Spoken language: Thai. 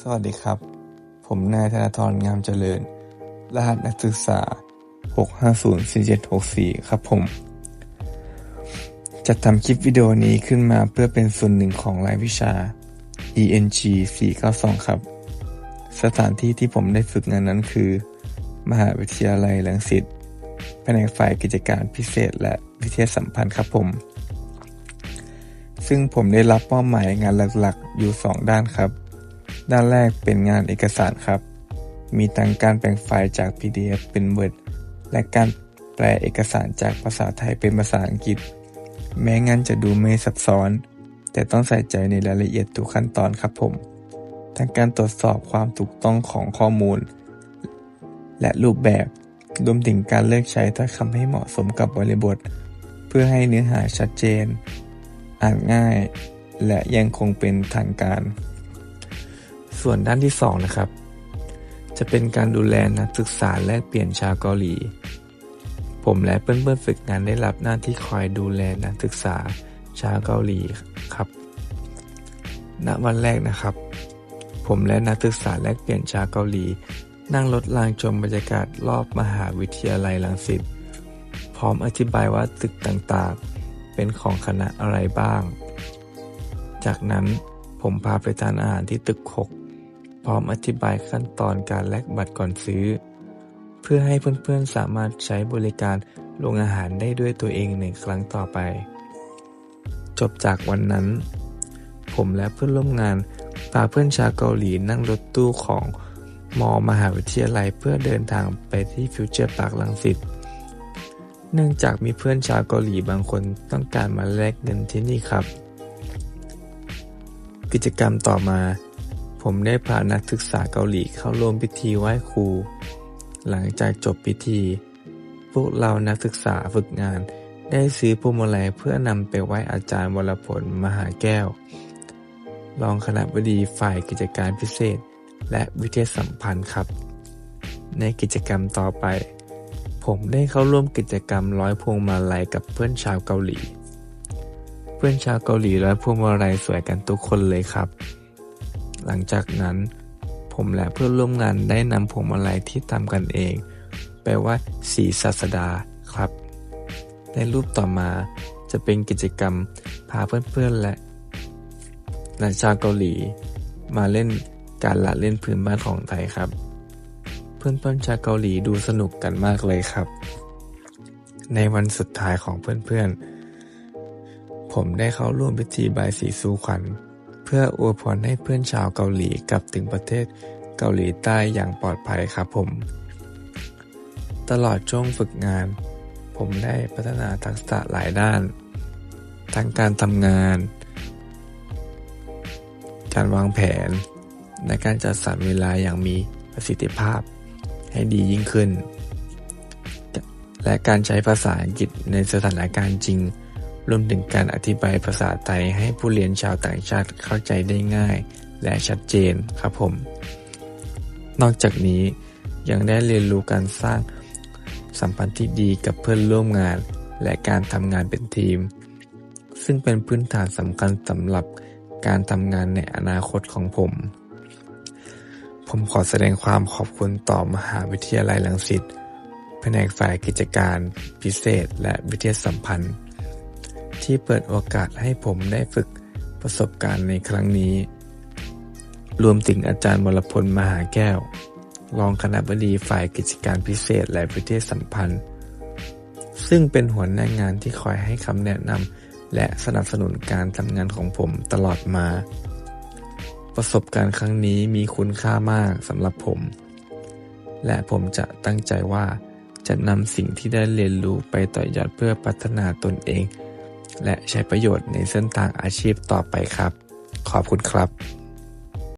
สวัสดีครับ ผมนายธนาธร งามเจริญ รหัสนักศึกษา 6504764 ครับผมจะทำคลิปวิดีโอนี้ขึ้นมาเพื่อเป็นส่วนหนึ่งของรายวิชา ENG 492 ครับ สถานที่ที่ผมได้ฝึกงานนั้นคือ มหาวิทยาลัยรังสิตแผนกฝ่ายกิจการพิเศษและวิทยาสัมพันธ์ครับผม ซึ่งผมได้รับมอบหมายงานหลักๆ อยู่ 2 ด้านครับ ด้านแรกเป็นงานเอกสารครับ มีทั้งการแปลงไฟล์จาก PDF เป็น Word และการแปลเอกสารจากภาษาไทยเป็นภาษาอังกฤษ แม้งานจะดูไม่ซับซ้อน แต่ต้องใส่ใจในรายละเอียดทุกขั้นตอนครับผมทั้งการตรวจสอบความถูกต้องของข้อมูล และรูปแบบรวมถึงการเลือกใช้ถ้อยคำให้เหมาะสมกับบริบท เพื่อให้เนื้อหาชัดเจน อ่านง่าย และยังคงเป็นทางการ ส่วนด้านที่ 2 นะครับ จะเป็นการดูแลนักศึกษาแลกเปลี่ยนชาวเกาหลี ผมและเพื่อนๆฝึกงานได้รับหน้าที่คอยดูแลนักศึกษาชาวเกาหลีครับ ณ วันแรกนะครับ ผมและนักศึกษาแลกเปลี่ยนชาวเกาหลี นั่งรถรางชมบรรยากาศรอบมหาวิทยาลัยรังสิต พร้อมอธิบายว่าตึกต่างๆ เป็นของคณะอะไรบ้าง จากนั้นผมพาไปทานอาหารที่ตึกหก พร้อมอธิบายขั้นตอนการแลกบัตรก่อนซื้อ เพื่อให้เพื่อนๆสามารถใช้บริการโรงอาหารได้ด้วยตัวเองในครั้งต่อไป จบจากวันนั้น ผมและเพื่อนร่วมงานพาเพื่อนชาวเกาหลีนั่งรถตู้ของมอมหาวิทยาลัยเพื่อเดินทางไปที่ฟิวเจอร์พาร์คลังสิตเนื่องจากมีเพื่อนชาวเกาหลีบางคนต้องการมาแลกเงินที่นี่ครับ กิจกรรมต่อมา ผมได้พานักศึกษาเกาหลีเข้าร่วมพิธีไหว้ครู หลังจากจบพิธี พวกเรานักศึกษาฝึกงานได้ซื้อพวงมาลัยเพื่อนำไปไหว้อาจารย์วรพลมหาแก้ว รองคณะบดีฝ่ายกิจการพิเศษ และวิทยาสัมพันธ์ครับ ในกิจกรรมต่อไป ผมได้เข้าร่วมกิจกรรมร้อยพวงมาลัยกับเพื่อนชาวเกาหลี เพื่อนชาวเกาหลีร้อยพวงมาลัยสวยกันทุกคนเลยครับ หลังจากนั้น ผมและเพื่อนร่วมงานได้นำพวงมาลัยที่ทำกันเองไปไหว่าสีศาสดาครับ ในรูปต่อมาจะเป็นกิจกรรมพาเพื่อนๆและและชาวเกาหลี มาเล่นการละเล่นพื้นบ้านของไทยครับ เพื่อนๆชาวเกาหลีดูสนุกกันมากเลยครับ ในวันสุดท้ายของเพื่อนๆผมได้เข้าร่วมพิธีบายสีสู่ขวัญ เพื่ออวยพรให้เพื่อนชาวเกาหลีกลับถึงประเทศเกาหลีใต้อย่างปลอดภัยครับผม ตลอดช่วงฝึกงาน ผมได้พัฒนาทักษะหลายด้าน ทั้งการทำงาน การวางแผน และการจัดสรรเวลาอย่างมีประสิทธิภาพให้ดียิ่งขึ้น และการใช้ภาษาอังกฤษในสถานการณ์จริง รวมถึงการอธิบายภาษาไทยให้ผู้เรียนชาวต่างชาติเข้าใจได้ง่าย และชัดเจนครับผม นอกจากนี้ยังได้เรียนรู้การสร้างสัมพันธ์ที่ดีกับเพื่อนร่วมงาน และการทำงานเป็นทีม ซึ่งเป็นพื้นฐานสำคัญสำหรับการทำงานในอนาคตของผม ผมขอแสดงความขอบคุณต่อมหาวิทยาลัยรังสิตแผนกฝ่ายกิจการพิเศษ และวิทยาสัมพันธ์ ที่เปิดโอกาสให้ผมได้ฝึกประสบการณ์ในครั้งนี้ รวมถึงอาจารย์วรพลมหาแก้ว รองคณะบดีฝ่ายกิจการพิเศษและวิทยาสัมพันธ์ ซึ่งเป็นหัวหน้างานที่คอยให้คำแนะนำและสนับสนุนการทำงานของผมตลอดมา ประสบการณ์ครั้งนี้มีคุณค่ามากสำหรับผม และผมจะตั้งใจว่าจะนำสิ่งที่ได้เรียนรู้ไปต่อยอดเพื่อพัฒนาตนเอง และใช้ประโยชน์ในเส้นทางอาชีพต่อไปครับ ขอบคุณครับ